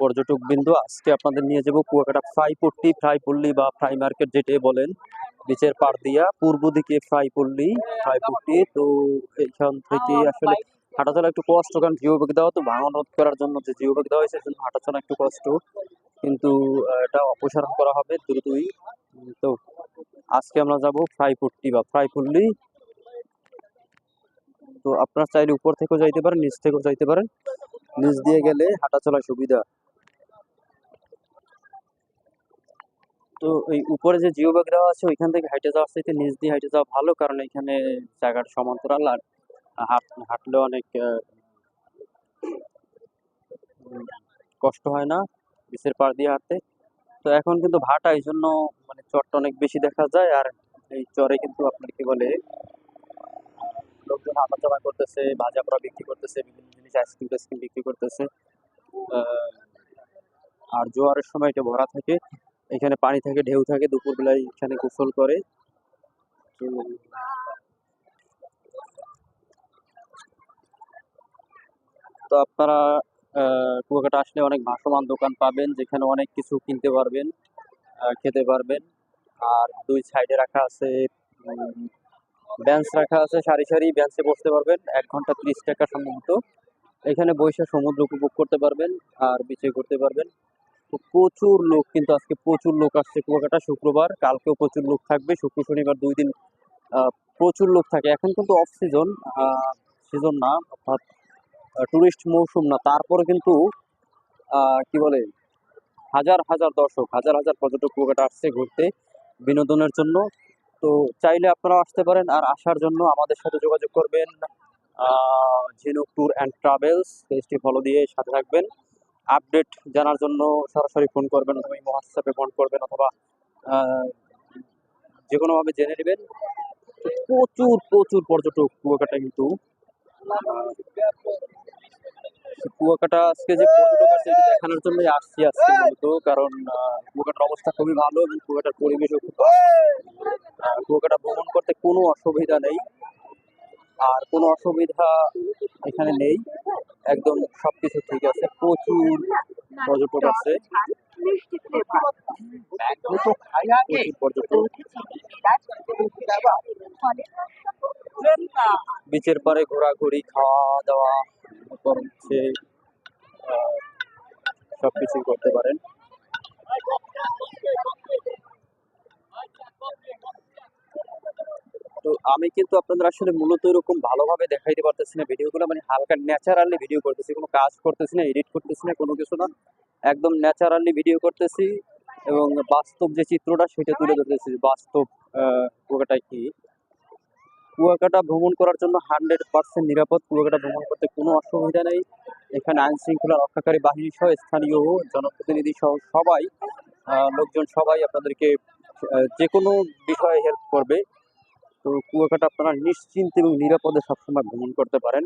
পর্যটক বিন্দু আজকে আপনাদের নিয়ে যাব কুয়াকাটা ফ্রাই পট্টি ফ্রাই পল্লী বা ফ্রাই মার্কেট যেটাই বলেন। বিচের পাড় দিয়া পূর্ব দিকে ফ্রাই পল্লী ফ্রাই পট্টি। তো এইখান থেকে আসলে হাঁটাচলা একটু কষ্ট কারণ জিও ব্যাগ দেওয়া তো ভাঙন রোধ করার জন্য যে জিও ব্যাগ দেওয়া হয়েছে সেজন্য হাঁটাচলা একটু কষ্ট। কিন্তু এটা অপসারণ করা হবে দ্রুতই। তো আজকে আমরা যাব ফ্রাই পট্টি বা ফ্রাই পল্লী। তো আপনারা চাইলে উপর থেকেও যাইতে পারেন নিচ থেকেও যাইতে পারেন। নিচ দিয়ে গেলে হাঁটাচলার সুবিধা। তো এই উপরে যে জিও ব্যাগ দেওয়া আছে, ওইখান থেকে হাইটে যাওয়ার চাইতে নিচ দিয়ে হাইটে যাওয়া ভালো, কারণ এখানে জায়গাটা সমান্তরাল আর হাঁট হাঁটলেও অনেক কষ্ট হয় না বিচের পাড় দিয়ে হাঁটতে। তো এখন কিন্তু ভাটা এই জন্য মানে চরটা অনেক বেশি দেখা যায়, আর এই চরে কিন্তু আপনার কি বলে লোকজন হাঁটাচলা করতেছে, ভাজা পোড়া বিক্রি করতেছে, বিভিন্ন জিনিস আইসক্রিম টাইসক্রিম বিক্রি করতেছে। আর জোয়ারের সময় এটা ভরা থাকে, এখানে পানি থাকে, ঢেউ থাকে, দুপুরবেলায় এখানে গোসল করে। তো আপনারা কুয়াকাটা আসলে অনেক ভাসমান দোকান পাবেন, যেখানে অনেক কিছু কিনতে পারবেন খেতে পারবেন। আর দুই সাইডে রাখা আছে বেঞ্চ রাখা আছে, সারি সারি বেঞ্চে বসতে পারবেন। এক ঘণ্টা ত্রিশ টাকা সম্ভবত। এখানে বসে সমুদ্র উপভোগ করতে পারবেন আর বিচে করতে পারবেন। তো প্রচুর লোক কিন্তু আজকে প্রচুর লোক আসছে কুয়াকাটা, শুক্রবার। কালকেও প্রচুর লোক থাকবে। শুক্র, শনিবার দুই দিন প্রচুর লোক থাকে। এখন কিন্তু অফ সিজন সিজন না, অর্থাৎ টুরিস্ট মৌসুম না। তারপরে কিন্তু কি বলে, হাজার হাজার দর্শক, হাজার হাজার পর্যটক কুয়াকাটা আসছে ঘুরতে বিনোদনের জন্য। তো চাইলে আপনারা আসতে পারেন আর আসার জন্য আমাদের সাথে যোগাযোগ করবেন ঝিনুক ট্যুর অ্যান্ড ট্রাভেলস, পেজটি ফলো দিয়ে সাথে থাকবেন। আপডেট জানার জন্য সরাসরি ফোন করবেন অথবা হোয়াটসঅ্যাপে ফোন করবেন অথবা যে কোনোভাবে জেনে নেবেন। প্রচুর প্রচুর পর্যটক কুয়াকাটা কিন্তু কুয়াকাটা আজকে যে পর্যটক আছে এটা দেখানোর জন্যই আসছি আজকে মূলত কারণ কুয়াকাটার অবস্থা খুবই ভালো এবং কুয়াকাটার পরিবেশও খুব ভালো। কুয়াকাটা ভ্রমণ করতে কোনো অসুবিধা নেই। আর কোনো অসুবিধা এখানে নেই। একদম সবকিছু ঠিক আছে। প্রচুর পর্যটক আছে। বিচের পরে ঘোরাঘুরি খাওয়া দাওয়া। হচ্ছে আহ, সবকিছুই করতে পারেন। তো আমি কিন্তু আপনাদের আসলে মূলত এরকম ভালোভাবে দেখাইতে পারতেছি না ভিডিওগুলো মানে হালকা ন্যাচারালি ভিডিও করতেছি কোনো কাজ করতেছি না এডিট করতেছি না কোনো কিছু না। একদম ন্যাচারালি ভিডিও করতেছি এবং বাস্তব যে চিত্রটা সেটা তুলে ধরতেছি বাস্তব আহ, কি কুয়াকাটা ভ্রমণ করার জন্য হান্ড্রেড পার্সেন্ট নিরাপদ। কুয়াকাটা ভ্রমণ করতে কোনো অসুবিধা নেই। এখানে আইন শৃঙ্খলা রক্ষাকারী বাহিনী সহ স্থানীয় জনপ্রতিনিধি সহ সবাই লোকজন সবাই আপনাদেরকে যে কোনো বিষয়ে হেল্প করবে। তো কুয়াকাটা আপনারা নিশ্চিন্ত এবং নিরাপদে সবসময় ভ্রমণ করতে পারেন।